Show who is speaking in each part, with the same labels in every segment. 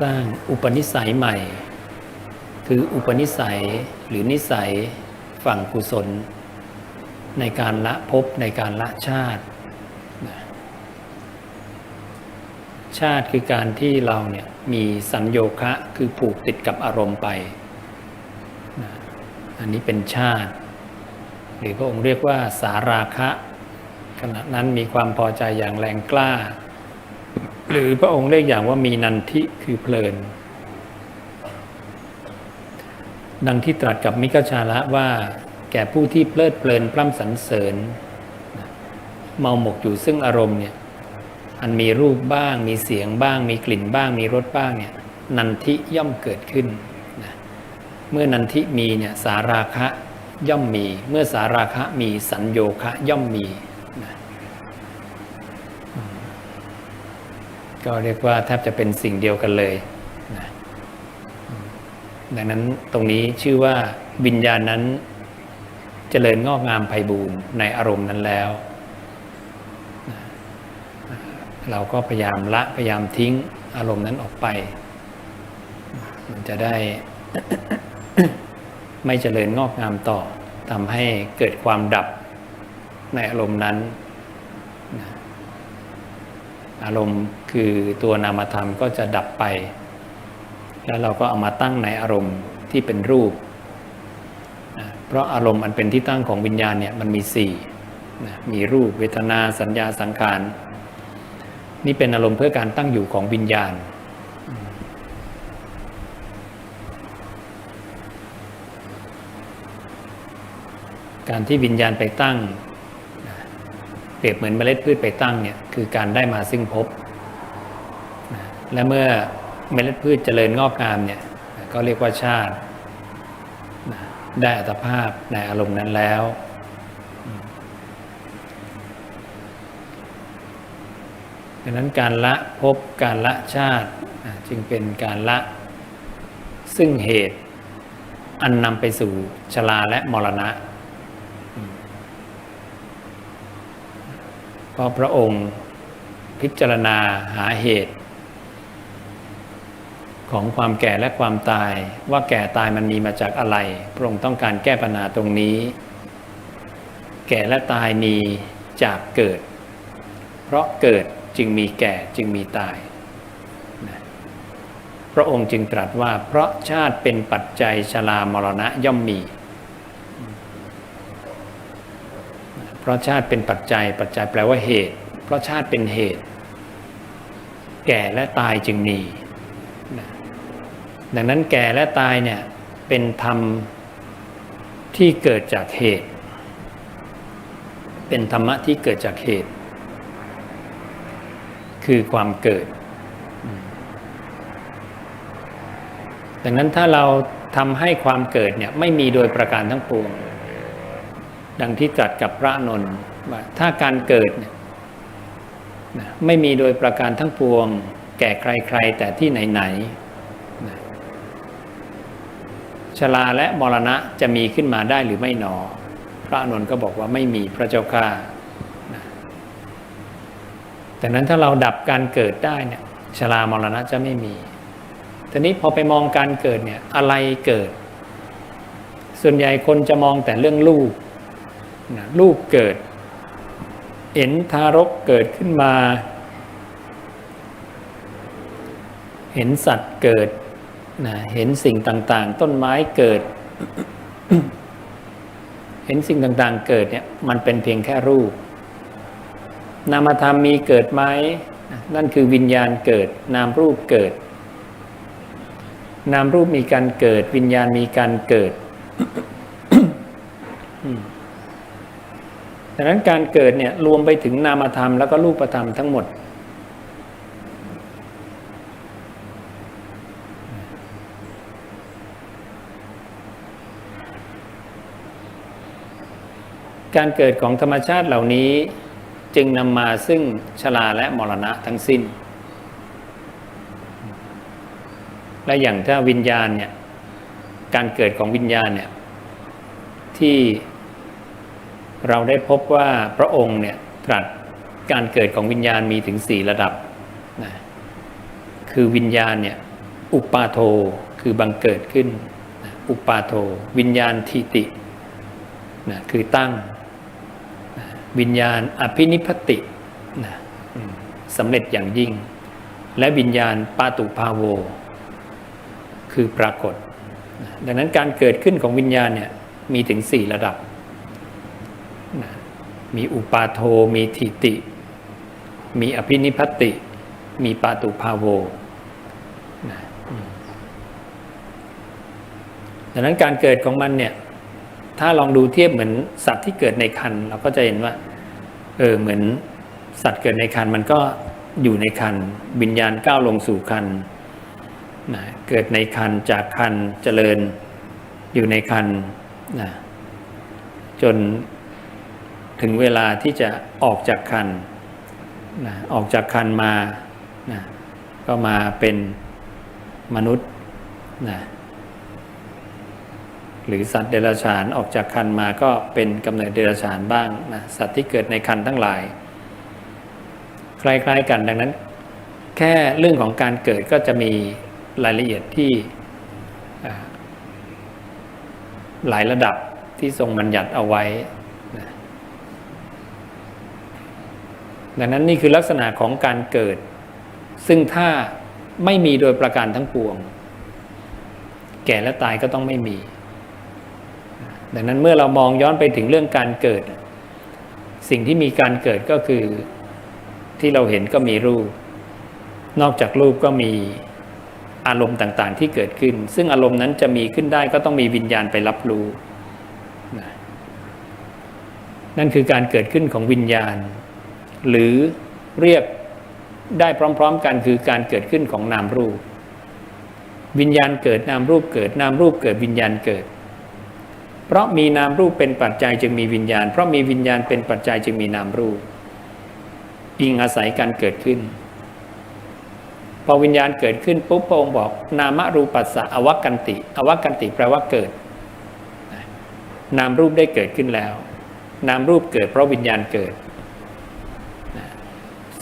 Speaker 1: สร้างอุปนิสัยใหม่ คืออุปนิสัยหรือนิสัยฝั่งกุศล ในการละภพในการละชาติ ชาติคือการที่เราเนี่ยมีสัญโยคะคือผูกติดกับอารมณ์ไป อันนี้เป็นชาติ หรือพระองค์เรียกว่าสาราคะขณะนั้นมีความพอใจอย่างแรงกล้า หรือพระองค์เรียกอย่างว่ามีนันทิคือเพลิน ดังที่ตรัสกับมิกชาละว่า แก่ผู้ที่เพลิดเพลินพร่ำสรรเสริญ เมาหมกอยู่ซึ่งอารมณ์เนี่ยอันมีรูปบ้าง มีเสียงบ้าง มีกลิ่นบ้าง มีรสบ้างเนี่ยนันทิย่อมเกิดขึ้นนะเมื่อนันทิมีเนี่ยสาราคะย่อมมี เมื่อสาราคะมีสัญโยคะย่อมมีนะอืม ก็เรียกว่าแทบจะเป็นสิ่งเดียวกันเลยนะดังนั้นตรงนี้ชื่อว่าวิญญาณนั้นเจริญงอกงามไพบูรณ์ในอารมณ์นั้นแล้ว เราก็พยายามละพยายามทิ้งอารมณ์นั้นออกไป มันจะได้ไม่เจริญงอกงามต่อทำให้เกิดความดับในอารมณ์นั้น อารมณ์คือตัวนามธรรมก็จะดับไป แล้วเราก็เอามาตั้งในอารมณ์ที่เป็นรูปนะเพราะอารมณ์อันเป็นที่ตั้งของวิญญาณเนี่ยมันมีสี่นะมีรูปเวทนาสัญญาสังขารนี่เป็นอารมณ์เพื่อการตั้งอยู่ของวิญญาณ การที่วิญญาณไปตั้ง รียบเหมือนเมล็ดพืชไปตั้งเนี่ยคือการได้มาซึ่งพนะและเมื่อเมล็ดพืชเจริญงอกงามเนี่ยก็เรียกว่าชาติ ได้อัตภาพในอารมณ์นั้นแล้ว ดังนั้นการละภพการละชาติจึงเป็นการละซึ่งเหตุอันนำไปสู่ชราและมรณะ เพราะพระองค์พิจารณาหาเหตุ ของความแก่และความตาย ว่าแก่ตายมันมีมาจากอะไร พระองค์ต้องการแก้ปัญหาตรงนี้ แก่และตายมีจากเกิด เพราะเกิดจึงมีแก่จึงมีตายพระองค์จึงตรัสว่าเพราะชาติเป็นปัจจัยชรามรณะย่อมมี เพ ราะชาติเป็นปัจจัย ปัจจัยแปลว่าเหตุ เพราะชาติเป็นเหตุ แก่และตายจึงมีดังนั้นแก่และตายเนี่ยเป็นธรรมที่เกิดจากเหตุ เป็นธรรมะที่เกิดจากเหตุ คือความเกิด ดังนั้นถ้าเราทำให้ความเกิดเนี่ยไม่มีโดยประการทั้งปวง ดังที่ตรัสกับพระนนท์ว่าถ้าการเกิดไม่มีโดยประการทั้งปวง แก่ใครๆ แต่ที่ไหนๆชราและมรณะจะมีขึ้นมาได้หรือไม่หนอ พระนนท์ก็บอกว่าไม่มีพระเจ้าข้านะแต่นั้นถ้าเราดับการเกิดได้เนี่ยชรามรณะจะไม่มีทีนี้พอไปมองการเกิดเนี่ยอะไรเกิด ส่วนใหญ่คนจะมองแต่เรื่องลูก นะลูกเกิด เห็นทารกเกิดขึ้นมา เห็นสัตว์เกิดนะเห็นสิ่งต่างๆ ต้นไม้เกิด เห็นสิ่งต่างๆ เกิดเนี่ยมันเป็นเพียงแค่รูป นามธรรมมีเกิดไหมนั่นคือวิญญาณเกิด นามรูปเกิด นามรูปมีการเกิด วิญญาณมีการเกิด ดังนั้นการเกิดเนี่ยรวมไปถึงนามธรรมแล้วก็รูปธรรมทั้งหมด การเกิดของธรรมชาติเหล่านี้จึงนำมาซึ่งชราและมรณะทั้งสิ้น และอย่างถ้าวิญญาณเนี่ยการเกิดของวิญญาณเนี่ยที่ เราได้พบว่าพระองค์เนี่ยตรัสการเกิดของวิญญาณมีถึงสี่ระดับนะคือวิญญาณเนี่ยอุปาโทคือบังเกิดขึ้นนะอุปาโท วิญญาณทิตินะคือตั้งนะวิญญาณอภินิพตินะสำเร็จอย่างยิ่ง และวิญญาณปาตุภาโว คือปรากฏ ดังนั้นการเกิดขึ้นของวิญญาณเนี่ยมีถึงสี่ระดับ มีอุปาโท มีทิติ มีอภินิพพติ มีปาตุภาโวนะดังนั้นการเกิดของมันเนี่ย ถ้าลองดูเทียบเหมือนสัตว์ที่เกิดในคันเราก็จะเห็นว่า เออเหมือนสัตว์เกิดในคันมันก็อยู่ในคันวิญญาณก้าวลงสู่คันนะเกิดในคันจากคันเจริญอยู่ในคันนะจน ถึงเวลาที่จะออกจากคันนะออกจากคันมานะก็มาเป็นมนุษย์นะหรือสัตว์เดรัจฉานออกจากคันมาก็เป็นกำเนิดเดรัจฉานบ้างนะสัตว์ที่เกิดในคันทั้งหลาย คล้ายๆกันดังนั้น แค่เรื่องของการเกิดก็จะมีรายละเอียดที่หลายระดับที่ทรงบัญญัติเอาไว้นะ ดังนั้นนี่คือลักษณะของการเกิด ซึ่งถ้าไม่มีโดยประการทั้งปวง แก่และตายก็ต้องไม่มี ดังนั้นเมื่อเรามองย้อนไปถึงเรื่องการเกิด สิ่งที่มีการเกิดก็คือที่เราเห็นก็มีรูป นอกจากรูปก็มีอารมณ์ต่างๆ ที่เกิดขึ้น ซึ่งอารมณ์นั้นจะมีขึ้นได้ก็ต้องมีวิญญาณไปรับรู้ นั่นคือการเกิดขึ้นของวิญญาณ หรือเรียกได้พร้อม ๆ กันคือการเกิดขึ้นของนามรูป วิญญาณเกิดนามรูปเกิดนามรูปเกิดวิญญาณเกิด เพราะมีนามรูปเป็นปัจจัยจึงมีวิญญาณ เพราะมีวิญญาณเป็นปัจจัยจึงมีนามรูปอิงอาศัยการเกิดขึ้น พอวิญญาณเกิดขึ้นปุ๊บพระองค์บอก นามรูปัสสะอวักันติ อวักันติแปลว่าเกิด นามรูปได้เกิดขึ้นแล้ว นามรูปเกิดเพราะวิญญาณเกิด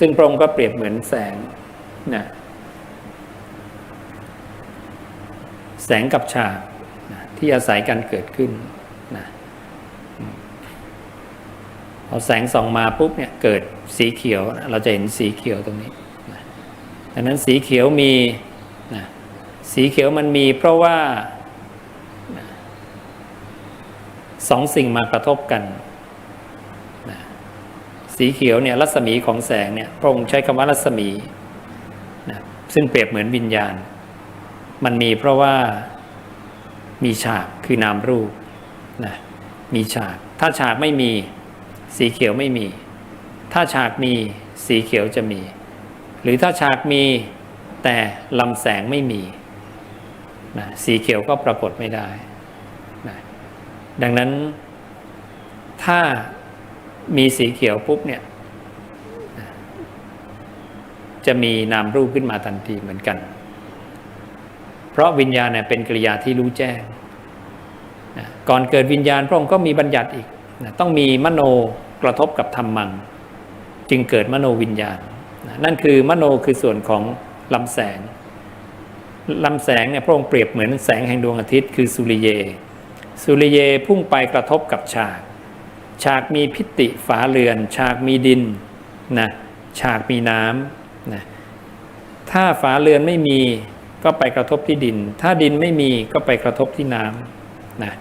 Speaker 1: ซึ่งพระองค์ก็เปรียบเหมือนแสงนะแสงกับฉากนะที่อาศัยการเกิดขึ้นนะพอแสงส่องมาปุ๊บเนี่ยเกิดสีเขียวนะเราจะเห็นสีเขียวตรงนี้นะดังนั้นสีเขียวมีนะสีเขียวมันมีเพราะว่าสองสิ่งมากระทบกัน สีเขียวเนี่ยรัศมีของแสงเนี่ยพระองค์ใช้คำว่ารัศมีนะซึ่งเปรียบเหมือนวิญญาณ มันมีเพราะว่ามีฉากคือนามรูปนะมีฉาก ถ้าฉากไม่มีสีเขียวไม่มี ถ้าฉากมีสีเขียวจะมี หรือถ้าฉากมีแต่ลำแสงไม่มีนะสีเขียวก็ปรากฏไม่ได้นะดังนั้นถ้า มีสีเขียวปุ๊บเนี่ย จะมีนามรูปขึ้นมาทันทีเหมือนกัน เพราะวิญญาณเนี่ยเป็นกิริยาที่รู้แจ้งนะก่อนเกิดวิญญาณพระองค์ก็มีบัญญัติอีกนะต้องมีมโนกระทบกับธรรมัง จึงเกิดมโนวิญญาณนะนั่นคือมโนคือส่วนของลำแสงลำแสงเนี่ยพระองค์เปรียบเหมือนแสงแห่งดวงอาทิตย์คือสุริเย สุริเยพุ่งไปกระทบกับฉาก ฉากมีพิติฝาเรือน ฉากมีดินนะฉากมีน้ำนะถ้าฝาเรือนไม่มีก็ไปกระทบที่ดิน ถ้าดินไม่มีก็ไปกระทบที่น้ำนะ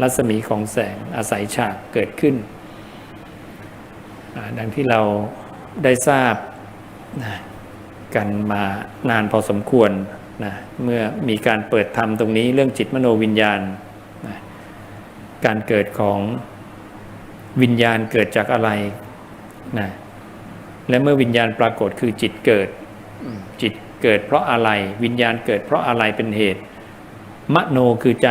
Speaker 1: รัศมีของแสงอาศัยฉากเกิดขึ้น ดังที่เราได้ทราบนะกันมานานพอสมควรนะเมื่อมีการเปิดธรรมตรงนี้เรื่องจิตมโนวิญญาณนะการเกิดของ วิญญาณเกิดจากอะไรนะและเมื่อวิญญาณปรากฏคือจิตเกิดอืมจิตเกิดเพราะอะไรวิญญาณเกิดเพราะอะไรเป็นเหตุ มโนคือใจ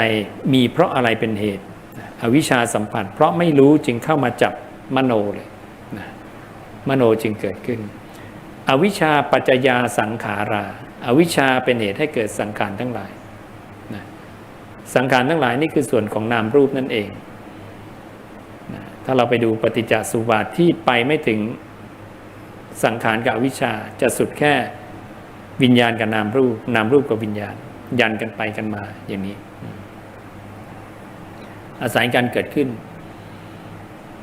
Speaker 1: มีเพราะอะไรเป็นเหตุนะอวิชชาสัมผัส เพราะไม่รู้จึงเข้ามาจับมโนเลยนะมโนจึงเกิดขึ้น อวิชชาปัจจยาสังขารา อวิชชาเป็นเหตุให้เกิดสังขารทั้งหลายนะสังขารทั้งหลายนี่คือส่วนของนามรูปนั่นเองนะ ถ้าเราไปดูปฏิจจสุบาทที่ไปไม่ถึงสังขารกับวิชาจะสุดแค่วิญญาณกับนามรูป นามรูปกับวิญญาณ ยันกันไปกันมาอย่างนี้ อาศัยการเกิดขึ้น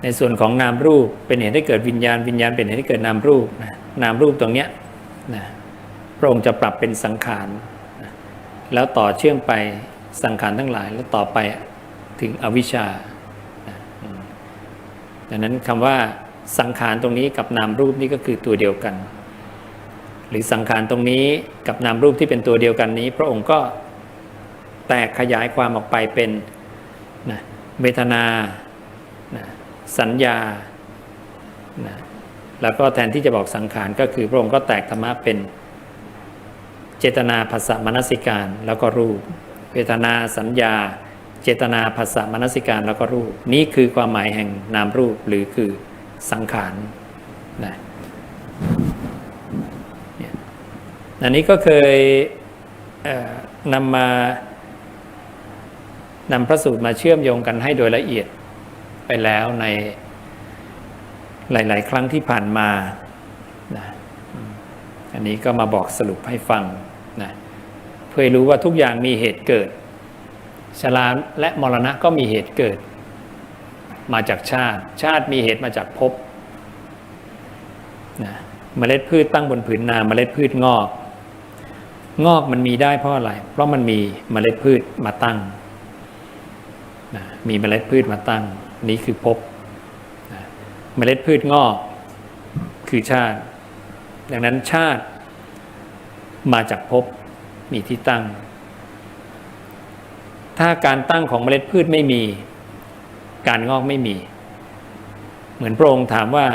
Speaker 1: ในส่วนของนามรูปเป็นเหตุให้เกิดวิญญาณ วิญญาณเป็นเหตุให้เกิดนามรูปนะนามรูปตรงเนี้ยนะพระองค์จะปรับเป็นสังขารแล้วต่อเชื่อมไปสังขารทั้งหลาย แล้วต่อไปถึงอวิชชา ดังนั้นคำว่าสังขารตรงนี้กับนามรูปนี่ก็คือตัวเดียวกัน หรือสังขารตรงนี้กับนามรูปที่เป็นตัวเดียวกันนี้ พระองค์ก็แตกขยายความออกไปเป็นนะเวทนานะสัญญานะแล้วก็แทนที่จะบอกสังขารก็คือพระองค์ก็แตกธรรมะเป็นเจตนาภาษามนสิการ แล้วก็รูป เวทนาสัญญา เจตนาภาษามนสิการแล้วก็รูป นี่คือความหมายแห่งนามรูปหรือคือสังขารนะอันนี้ก็เคยเอ่อนำมานำพระสูตรมาเชื่อมโยงกันให้โดยละเอียดไปแล้วในหลาย ๆ ครั้งที่ผ่านมานะอันนี้ก็มาบอกสรุปให้ฟังนะเพื่อรู้ว่าทุกอย่างมีเหตุเกิด ชราและมรณะก็มีเหตุเกิด มาจากชาติ ชาติมีเหตุมาจากภพนะเมล็ดพืชตั้งบนผืนนาเมล็ดพืชงอก งอกมันมีได้เพราะอะไร เพราะมันมีเมล็ดพืชมาตั้งนะมีเมล็ดพืชมาตั้ง นี่คือภพนะเมล็ดพืชงอก คือชาติ ดังนั้นชาติมาจากภพมีที่ตั้ง ถ้าการตั้งของเมล็ดพืชไม่มี การงอกไม่มี เหมือนพระองค์ถามว่า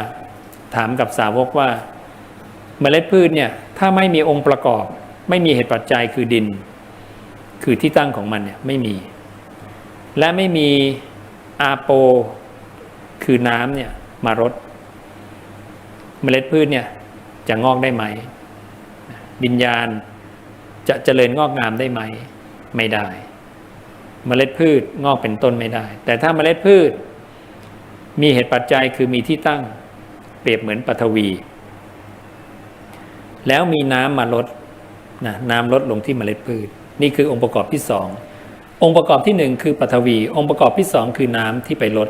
Speaker 1: ถามกับสาวกว่า เมล็ดพืชเนี่ยถ้าไม่มีองค์ประกอบ ไม่มีเหตุปัจจัยคือดิน คือที่ตั้งของมันเนี่ยไม่มี และไม่มีอาโป คือน้ำเนี่ยมารดเมล็ดพืชเนี่ยจะงอกได้ไหม วิญญาณจะเจริญงอกงามได้ไหม ไม่ได้ เมล็ดพืชงอกเป็นต้นไม่ได้ แต่ถ้าเมล็ดพืช มีเหตุปัจจัยคือมีที่ตั้ง เปรียบเหมือนปฐวี แล้วมีน้ำมาลดนะน้ำลดลงที่เมล็ดพืช นี่คือองค์ประกอบที่สององค์ประกอบที่หนึ่งคือปฐวี องค์ประกอบที่สองคือน้ำที่ไปลด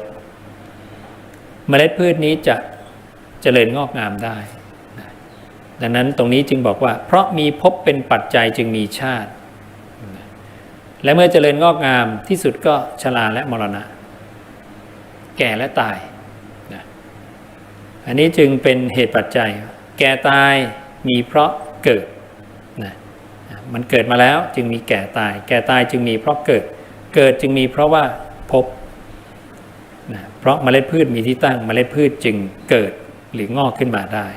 Speaker 1: เมล็ดพืชนี้จะเจริญงอกงามได้ดังนั้นตรงนี้จึงบอกว่า เพราะมีภพเป็นปัจจัยจึงมีชาติ และเมื่อเจริญงอกงามที่สุดก็ชราและมรณะ แก่และตายนะอันนี้จึงเป็นเหตุปัจจัย แก่ตายมีเพราะเกิดนะมันเกิดมาแล้วจึงมีแก่ตาย แก่ตายจึงมีเพราะเกิด เกิดจึงมีเพราะว่าพบนะเพราะเมล็ดพืชมีที่ตั้งเมล็ดพืชจึงเกิดหรืองอกขึ้นมาได้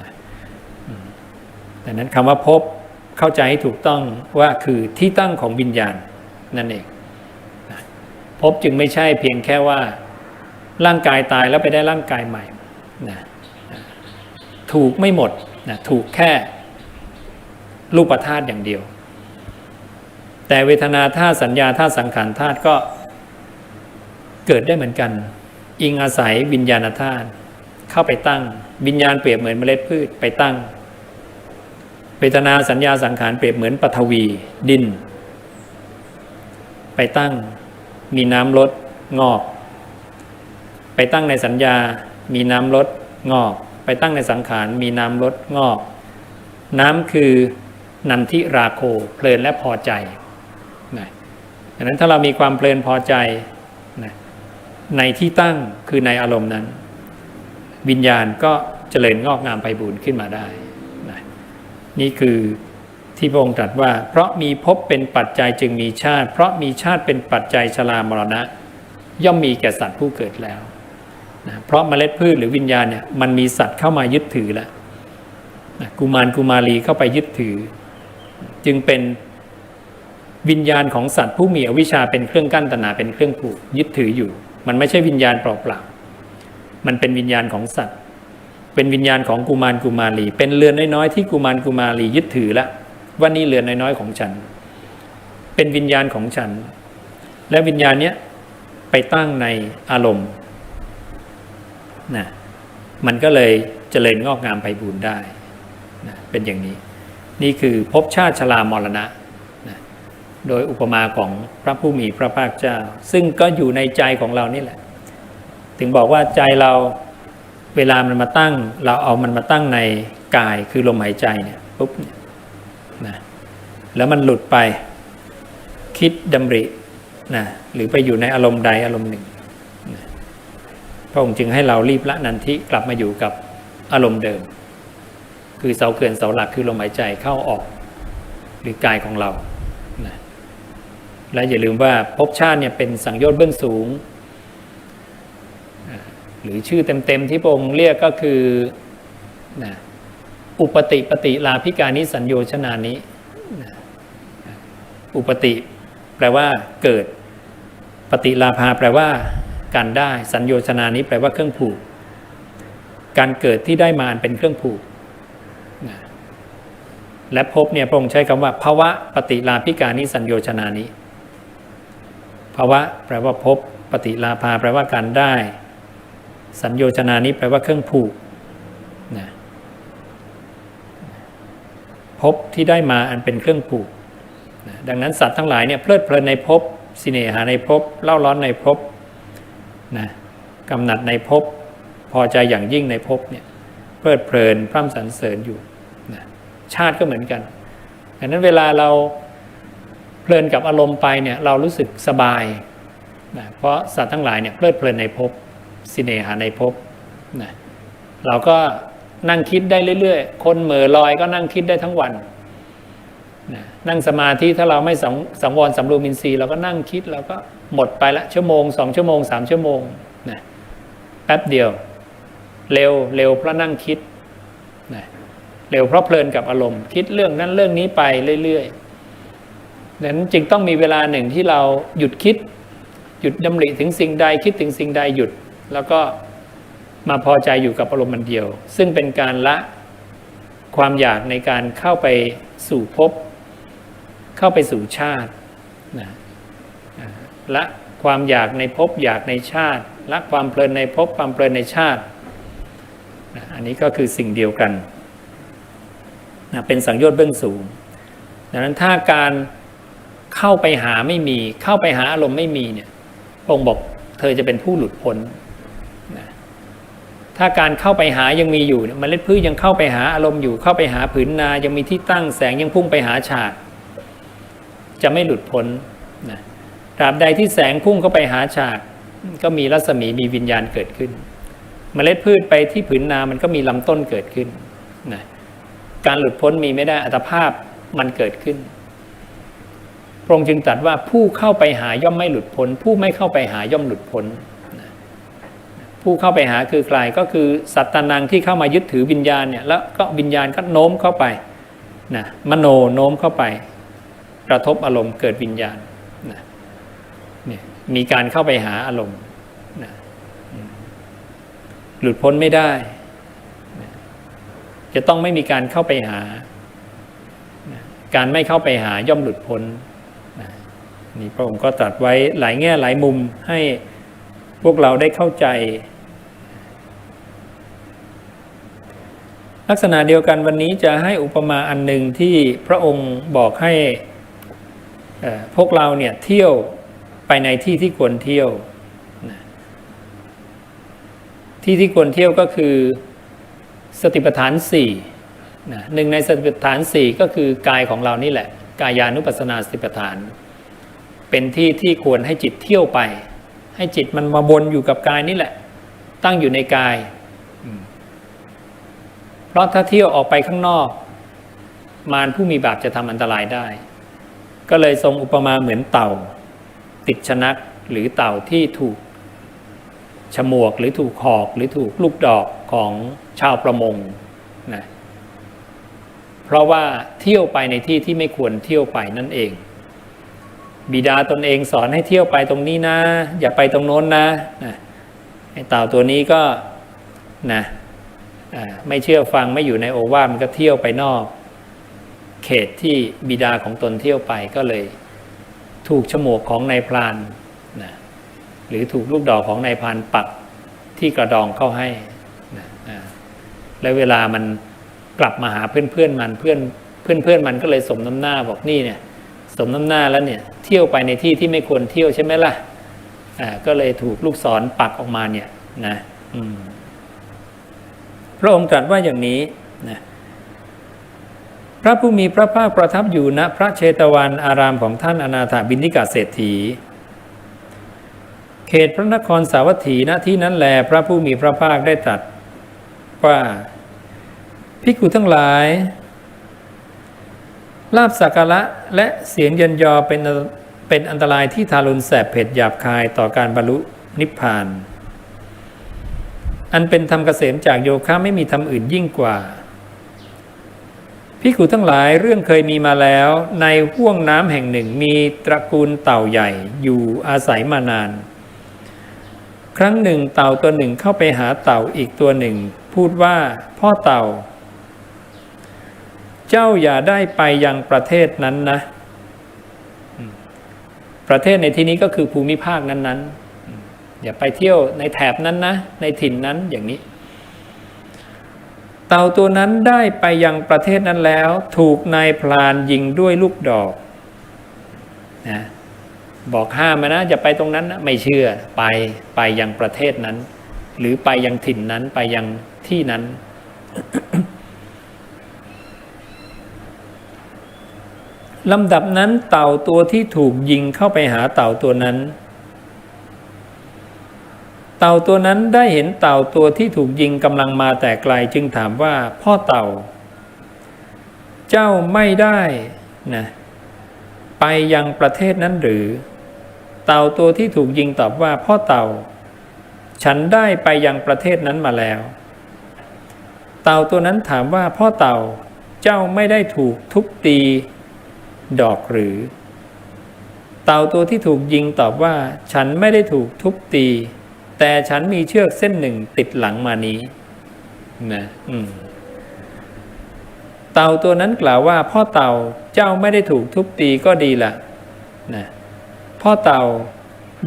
Speaker 1: นะอืมดังนั้นคำว่าพบ เข้าใจให้ถูกต้องว่าคือที่ตั้งของวิญญาณนั่นเองพบจึงไม่ใช่เพียงแค่ว่า ร่างกายตายแล้วไปได้ร่างกายใหม่นะนะถูกไม่หมดนะถูกแค่รูปธาตุอย่างเดียว แต่เวทนาธาตุสัญญาธาตุสังขารธาตุก็เกิดได้เหมือนกัน อิงอาศัยวิญญาณธาตุเข้าไปตั้ง วิญญาณเปรียบเหมือนเมล็ดพืชไปตั้ง เวทนาสัญญาสังขารเปรียบเหมือนปฐวี ดิน ไปตั้งมีน้ำลดงอก ไปตั้งในสัญญา มีน้ำลดงอก ไปตั้งในสังขารมีน้ำลดงอก น้ำคือนันทิราโคเพลินและพอใจนะดังนั้นถ้าเรามีความเพลินพอใจนะในที่ตั้งคือในอารมณ์นั้น วิญญาณก็เจริญงอกงามไปบูรณ์ขึ้นมาได้ นี่คือที่พระองค์ตรัสว่า เพราะมีภพเป็นปัจจัยจึงมีชาติ เพราะมีชาติเป็นปัจจัยชรามรณะ ย่อมมีแก่สัตว์ผู้เกิดแล้วนะเพราะเมล็ดพืชหรือวิญญาณเนี่ยมันมีสัตว์เข้ามายึดถือแล้วนะกุมารกุมารีเข้าไปยึดถือ จึงเป็นวิญญาณของสัตว์ผู้มีอวิชชาเป็นเครื่องกั้นตนาเป็นเครื่องผูกยึดถืออยู่ มันไม่ใช่วิญญาณเปล่าๆมันเป็นวิญญาณของสัตว์ เป็นวิญญาณของกุมารกุมารี เป็นเรือนน้อยๆที่กุมารกุมารียึดถือล้วว่านี่เรือนน้อยๆของฉัน เป็นวิญญาณของฉัน และวิญญาณเนี้ยไปตั้งในอารมณ์นะมันก็เลยเจริญงอกงามไปบูรได้นะเป็นอย่างนี้ นี่คือภพชาติชรามรณะนะโดยอุปมาของพระผู้มีพระภาคเจ้า ซึ่งก็อยู่ในใจของเรานี่แหละ ถึงบอกว่าใจเรา เวลามันมาตั้ง เราเอามันมาตั้งในกายคือลมหายใจเนี่ยปุ๊บเนี่ยนะแล้วมันหลุดไปคิดดำรินะหรือไปอยู่ในอารมณ์ใดอารมณ์หนึ่งนะพระองค์จึงให้เรารีบละนันทิกลับมาอยู่กับอารมณ์เดิม คือเสาเขื่อนเสาหลักคือลมหายใจเข้าออก หรือกายของเรานะและอย่าลืมว่าภพชาติเนี่ยเป็นสังโยชน์เบื้องสูง หรือชื่อเต็มๆที่พระองค์เรียกก็คือนะอุปติปฏิลาภิการนิสัญโยชนานิอุปติแปลว่าเกิด ปฏิลาภาแปลว่าการได้ สัญโยชนานี้แปลว่าเครื่องผูก การเกิดที่ได้มาเป็นเครื่องผูก และพบเนี่ยพระองค์ใช้คำว่าภาวะปฏิลาภิการนิสัญโยชนานิภาวะแปลว่าพบ ปฏิลาภาแปลว่าการได้ สัญโยชนานี้แปลว่าเครื่องผูกนะพบที่ได้มาอันเป็นเครื่องผูกนะดังนั้นสัตว์ทั้งหลายเนี่ยเพลิดเพลินในภพสิเนหาในภพเล่าร้อนในภพนะกำหนัดในภพพอใจอย่างยิ่งในภพเนี่ยเพลิดเพลินพร่ำสรรเสริญอยู่นะชาติก็เหมือนกันดังนั้นเวลาเราเพลินกับอารมณ์ไปเนี่ยเรารู้สึกสบายนะเพราะสัตว์ทั้งหลายเนี่ยเพลิดเพลินในภพ สิเนหาในภพนะเราก็นั่งคิดได้เรื่อยๆ คนเหม่อลอยก็นั่งคิดได้ทั้งวันนะนั่งสมาธิถ้าเราไม่สังวรสำรวมอินทรีย์เราก็นั่งคิดเราก็หมดไปละชั่วโมงสองชั่วโมงสามชั่วโมงนะแป๊บเดียว เร็วเร็วเพราะนั่งคิดนะเร็วเพราะเพลินกับอารมณ์ คิดเรื่องนั้นเรื่องนี้ไปเรื่อยๆดังนั้นจึงต้องมีเวลาหนึ่งที่เราหยุดคิด หยุดดำริถึงสิ่งใดคิดถึงสิ่งใดหยุด แล้วก็มาพอใจอยู่กับอารมณ์มันเดียว ซึ่งเป็นการละความอยากในการเข้าไปสู่ภพเข้าไปสู่ชาตินะละความอยากในภพอยากในชาติละความเพลินในภพความเพลินในชาตินะอันนี้ก็คือสิ่งเดียวกันนะเป็นสังโยชน์เบื้องสูง ดังนั้นถ้าการเข้าไปหาไม่มี เข้าไปหาอารมณ์ไม่มีเนี่ยองค์บอกเธอจะเป็นผู้หลุดพ้น ถ้าการเข้าไปหายังมีอยู่เมล็ดพืชยังเข้าไปหาอารมณ์อยู่เข้าไปหาผืนนายังมีที่ตั้งแสงยังพุ่งไปหาฉาก จะไม่หลุดพ้นนะตราบใดที่แสงพุ่งเข้าไปหาฉาก ก็มีรัศมีมีวิญญาณเกิดขึ้นเมล็ดพืชไปที่ผืนนามันก็มีลำต้นเกิดขึ้นนะการหลุดพ้นมีไม่ได้อัตภาพมันเกิดขึ้นพระองค์จึงตรัสว่าผู้เข้าไปหาย่อมไม่หลุดพ้น ผู้ไม่เข้าไปหาย่อมหลุดพ้น ผู้เข้าไปหาคือใครก็คือสัตตานังที่เข้ามายึดถือวิญญาณเนี่ยแล้วก็วิญญาณก็โน้มเข้าไปนะมโนโน้มเข้าไป กระทบอารมณ์เกิดวิญญาณนะนี่มีการเข้าไปหาอารมณ์นะหลุดพ้นไม่ได้นะจะต้องไม่มีการเข้าไปหานะการไม่เข้าไปหาย่อมหลุดพ้นนะนี่พระองค์ก็ตรัสไว้หลายแง่หลายมุมให้ พวกเราได้เข้าใจ ลักษณะเดียวกันวันนี้จะให้อุปมาอันหนึ่งที่พระองค์บอกให้พวกเราเนี่ยเที่ยวไปในที่ที่ควรเที่ยว ที่ที่ควรเที่ยวก็คือสติปัฏฐานสี่หนึ่งในสติปัฏฐานสี่ก็คือกายของเรานี่แหละ กายานุปัสสนาสติปัฏฐาน เป็นที่ที่ควรให้จิตเที่ยวไป ให้จิตมันมาบนอยู่กับกายนี่แหละ ตั้งอยู่ในกายเพราะถ้าเที่ยวออกไปข้างนอก มารผู้มีบาปจะทำอันตรายได้ ก็เลยทรงอุปมาเหมือนเต่า ติดชนักหรือเต่าที่ถูกฉมวกหรือถูกหอกหรือถูกลูกดอกของชาวประมงนะเพราะว่าเที่ยวไปในที่ที่ไม่ควรเที่ยวไปนั่นเอง บิดาตนเองสอนให้เที่ยวไปตรงนี้นะ อย่าไปตรงโน้นนะนะไอ้เต่าตัวนี้ก็นะไม่เชื่อฟังไม่อยู่ในโอวาทมันก็เที่ยวไปนอก เขตที่บิดาของตนเที่ยวไปก็เลย ถูกฉมวกของนายพรานนะหรือถูกลูกดอกของนายพรานปักที่กระดองเข้าให้นะแล้วเวลามันกลับมาหาเพื่อนเพื่อนมันเพื่อนเพื่อนๆมันก็เลยสมน้ำหน้าบอกนี่เนี่ย สมน้ำหน้าแล้วเนี่ยเที่ยวไปในที่ที่ไม่ควรเที่ยวใช่ไหมล่ะอ่าก็เลยถูกลูกศรปักออกมาเนี่ยนะพระองค์ตรัสว่าอย่างนี้นะพระผู้มีพระภาคประทับอยู่ณพระเชตวันอารามของท่านอนาถาบินิกาเศรษฐี เขตพระนครสาวัตถีณที่นั้นแลพระผู้มีพระภาคได้ตรัสว่าภิกขุทั้งหลาย ลาบสักการะและเสียงเยินยอเป็นเป็นอันตรายที่ทารุณแสบเผ็ดหยาบคายต่อการบรรลุนิพพาน อันเป็นธรรมเกษมจากโยคะไม่มีธรรมอื่นยิ่งกว่าพิกขุทั้งหลายเรื่องเคยมีมาแล้ว ในห้วงน้ำแห่งหนึ่งมีตระกูลเต่าใหญ่อยู่อาศัยมานาน ครั้งหนึ่งเต่าตัวหนึ่งเข้าไปหาเต่าอีกตัวหนึ่ง พูดว่าพ่อเต่า เจ้าอย่าได้ไปยังประเทศนั้นนะ ประเทศในที่นี้ก็คือภูมิภาคนั้นๆ อย่าไปเที่ยวในแถบนั้นนะ ในถิ่นนั้นอย่างนี้ เต่าตัวนั้นได้ไปยังประเทศนั้นแล้ว ถูกนายพลานยิงด้วยลูกดอกนะบอกห้ามมานะ อย่าไปตรงนั้นนะไม่เชื่อไปไปยังประเทศนั้น หรือไปยังถิ่นนั้นไปยังที่นั้น ลำดับนั้นเต่าตัวที่ถูกยิงเข้าไปหาเต่าตัวนั้น เต่าตัวนั้นได้เห็นเต่าตัวที่ถูกยิงกำลังมาแต่ไกลจึงถามว่าพ่อเต่า เจ้าไม่ได้นะไปยังประเทศนั้นหรือ เต่าตัวที่ถูกยิงตอบว่าพ่อเต่า ฉันได้ไปยังประเทศนั้นมาแล้ว เต่าตัวนั้นถามว่าพ่อเต่า เจ้าไม่ได้ถูกทุบตี ดอกหรือ เต่าตัวที่ถูกยิงตอบว่า ฉันไม่ได้ถูกทุบตี แต่ฉันมีเชือกเส้นหนึ่งติดหลังมานี้นะอืมเต่าตัวนั้นกล่าวว่า พ่อเต่าเจ้าไม่ได้ถูกทุบตีก็ดีละนะพ่อเต่า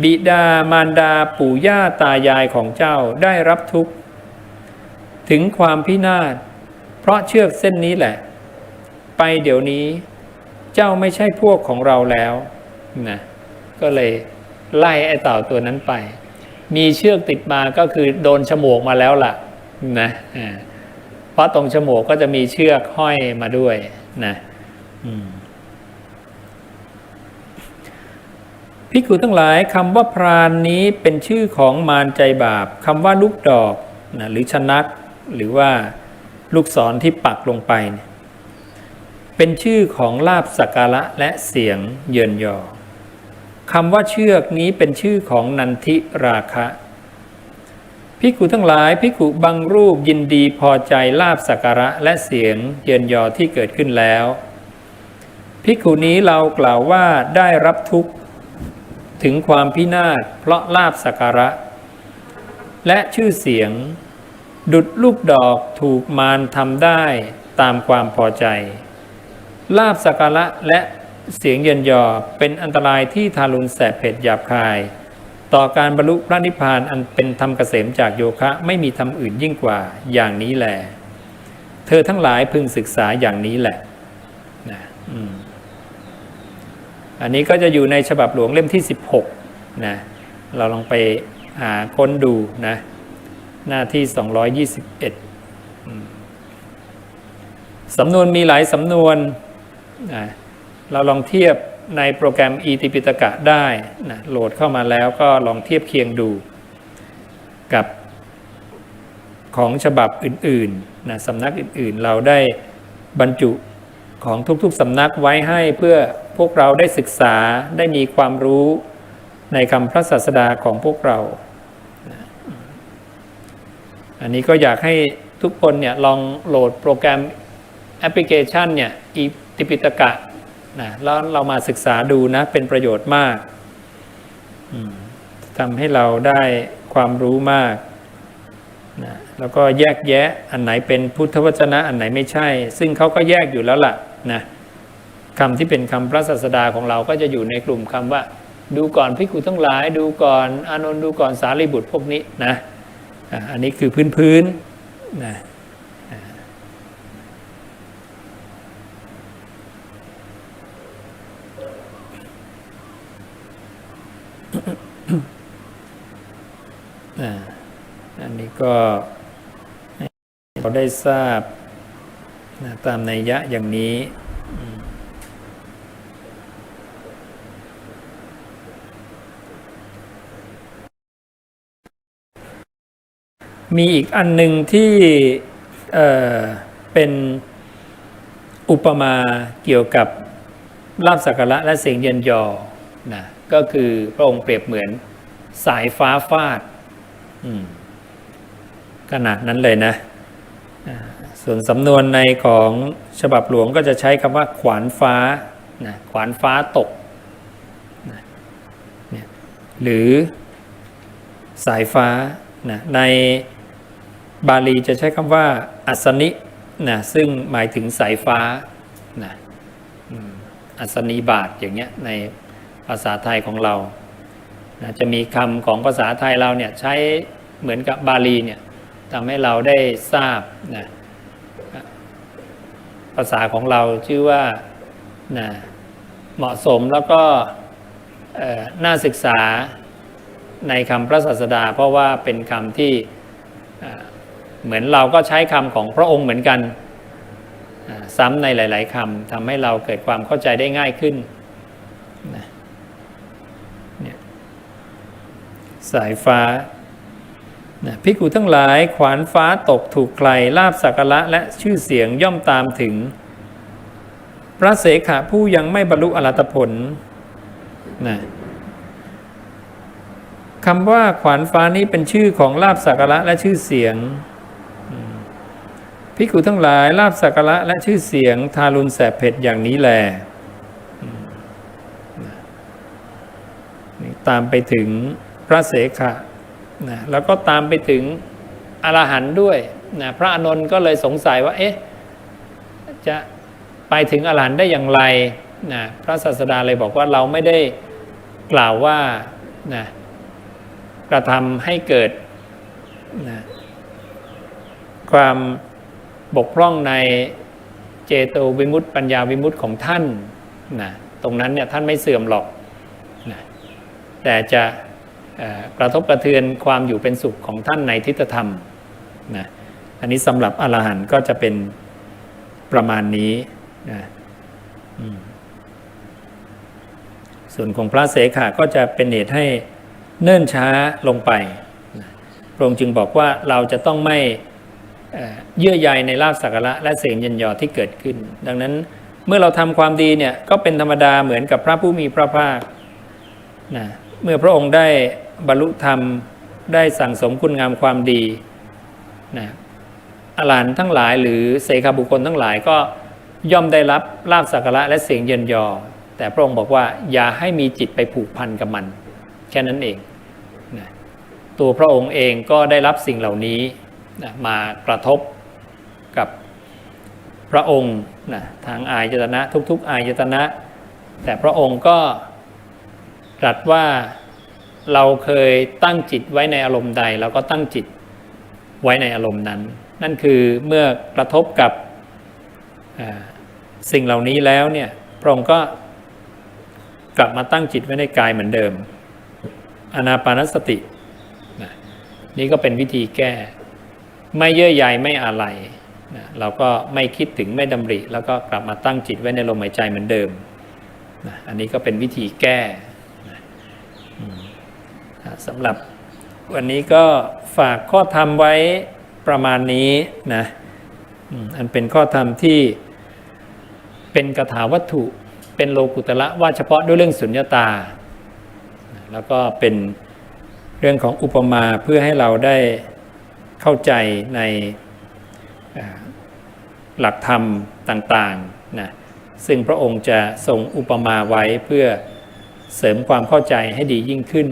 Speaker 1: บิดามารดาปู่ย่าตายายของเจ้าได้รับทุกข์ถึงความพินาศเพราะเชือกเส้นนี้แหละ ไปเดี๋ยวนี้ เจ้าไม่ใช่พวกของเราแล้วนะก็เลยไล่ไอ้เต่าตัวนั้นไป มีเชือกติดมาก็คือโดนฉมวกมาแล้วล่ะนะเพราะตรงฉมวกก็จะมีเชือกห้อยมาด้วยนะพิกุทั้งหลายคำว่าพรานนี้เป็นชื่อของมารใจบาปคำว่าลูกดอกนะหรือชนัก หรือว่าลูกศรที่ปักลงไปเนี่ย เป็นชื่อของลาบสักการะและเสียงเยินยอคำว่าเชือกนี้เป็นชื่อของนันทิราคะพิกุทั้งหลายพิกุบางรูปยินดีพอใจลาบสักการะและเสียงเยินยอที่เกิดขึ้นแล้วพิกุนี้เรากล่าวว่าได้รับทุกข์ถึงความพินาศเพราะลาบสักการะ และชื่อเสียง ดุดลูกดอกถูกมารทำได้ตามความพอใจ ลาบสักการะและเสียงเย็นยอเป็นอันตรายที่ทารุณแสบเผ็ดหยาบคาย ต่อการบรรลุพระนิพพานอันเป็นธรรมเกษมจากโยคะไม่มีธรรมอื่นยิ่งกว่าอย่างนี้แหละเธอทั้งหลายพึงศึกษาอย่างนี้แหละนะอันนี้ก็จะอยู่ในฉบับหลวงเล่มที่ 16นะเราลองไปหาค้นดูนะหน้าที่ 221สำนวนมีหลายสำนวน เราลองเทียบในโปรแกรม e ติปิตกะได้นะโหลดเข้ามาแล้วก็ลองเทียบเคียงดู กับของฉบับอื่นๆนะสำนักอื่นๆ เราได้บรรจุของทุกๆสำนักไว้ให้เพื่อพวกเราได้ศึกษาได้มีความรู้ในคำพระศาสดาของพวกเรา อันนี้ก็อยากให้ทุกคนเนี่ยลองโหลดโปรแกรมแอปพลิเคชันเนี่ยอี ติปิตกะนะแล้วเรามาศึกษาดูนะ เป็นประโยชน์มากทำให้เราได้ความรู้มากนะแล้วก็แยกแยะอันไหนเป็นพุทธวจนะอันไหนไม่ใช่ ซึ่งเขาก็แยกอยู่แล้วล่ะนะคำที่เป็นคำพระศาสดาของเราก็จะอยู่ในกลุ่มคำว่า ดูก่อนพิกุทั้งหลาย ดูก่อนอานนท์ดูก่อนสารีบุตรพวกนี้นะอันนี้คือพื้นพื้นนะ อันนี้ก็เราได้ทราบนะตามนัยะอย่างนี้มีอีกอันหนึ่งที่เเป็นอุปมาเกี่ยวกับลาบสักการะและเสียงเย็นยอนะ ก็คือพระองค์เปรียบเหมือนสายฟ้าฟาดขนาดนั้นเลยนะ ส่วนสำนวนในของฉบับหลวงก็จะใช้คำว่าขวานฟ้านะขวานฟ้าตกนะหรือสายฟ้านะในบาลีจะใช้คำว่า อัสนินะซึ่งหมายถึงสายฟ้านะอืมอัสนีบาทอย่างเงี้ยใน ภาษาไทยของเรานะจะมีคำของภาษาไทยเราเนี่ยใช้เหมือนกับบาลีเนี่ยทำให้เราได้ทราบนะภาษาของเราชื่อว่านะเหมาะสมแล้วก็น่าศึกษาในคำพระศาสดา เพราะว่าเป็นคำที่เหมือนเราก็ใช้คำของพระองค์เหมือนกัน ซ้ำในหลาย ๆคำทำให้เราเกิดความเข้าใจได้ง่ายขึ้นนะ สายฟ้านะพิกุทั้งหลายขวานฟ้าตกถูกใครลาบสักระและชื่อเสียงย่อมตามถึง พระเสขะผู้ยังไม่บรรลุอรัตผลนะคำว่าขวานฟ้านี้เป็นชื่อของลาบสักระและชื่อเสียงพิกุทั้งหลายลาบสักระและชื่อเสียง ทารุณแสบเผ็ดอย่างนี้แลนะตามไปถึง ระเสขะนะแล้วก็ตามไปถึงอรหันต์ด้วยนะพระอนนท์ก็เลยสงสัยว่าเอ๊ะจะไปถึงอรหันต์ได้อย่างไรนะพระศาสดาเลยบอกว่าเราไม่ได้กล่าวว่านะกระทำให้เกิดนะความบกพร่องในเจโตวิมุตติปัญญาวิมุตติของท่านนะตรงนั้นเนี่ยท่านไม่เสื่อมหรอกนะแต่จะ กระทบกระเทือนความอยู่เป็นสุขของท่านในทิฏฐธรรมนะอันนี้สำหรับอรหันต์ก็จะเป็นประมาณนี้นะส่วนของพระเสขะก็จะเป็นเหตุให้เนิ่นช้าลงไปนะพระองค์จึงบอกว่าเราจะต้องไม่เยื่อใยในลาภสักระและเสียงยินยอที่เกิดขึ้น ดังนั้นเมื่อเราทำความดีเนี่ยก็เป็นธรรมดาเหมือนกับพระผู้มีพระภาคนะ เมื่อพระองค์ได้บรรลุธรรมได้สั่งสมคุณงามความดีนะอรหันทั้งหลายหรือเสขบุคคลทั้งหลายก็ย่อมได้รับลาภสักการะและเสียงเยินยอ แต่พระองค์บอกว่าอย่าให้มีจิตไปผูกพันกับมัน แค่นั้นเองนะตัวพระองค์เองก็ได้รับสิ่งเหล่านี้นะมากระทบกับพระองค์นะทางอายตนะทุก ๆ อายตนะ แต่พระองค์ก็ ตรัสว่าเราเคยตั้งจิตไว้ในอารมณ์ใดเราก็ตั้งจิตไว้ในอารมณ์นั้น นั่นคือเมื่อกระทบกับสิ่งเหล่านี้แล้วเนี่ยพระองค์ก็กลับมาตั้งจิตไว้ในกายเหมือนเดิม อนาปานสตินะนี่ก็เป็นวิธีแก้ ไม่เยื่อใยไม่อะไรนะเราก็ไม่คิดถึงไม่ดำริ แล้วก็กลับมาตั้งจิตไว้ในลมหายใจเหมือนเดิมนะอันนี้ก็เป็นวิธีแก่ สำหรับวันนี้ก็ฝากข้อธรรมไว้ประมาณนี้นะอันเป็นข้อธรรมที่เป็นกถาวัตถุ เป็นโลกุตละว่าเฉพาะด้วยเรื่องสุญญตา แล้วก็เป็นเรื่องของอุปมาเพื่อให้เราได้เข้าใจในหลักธรรมต่างๆนะซึ่งพระองค์จะทรงอุปมาไว้เพื่อเสริมความเข้าใจให้ดียิ่งขึ้น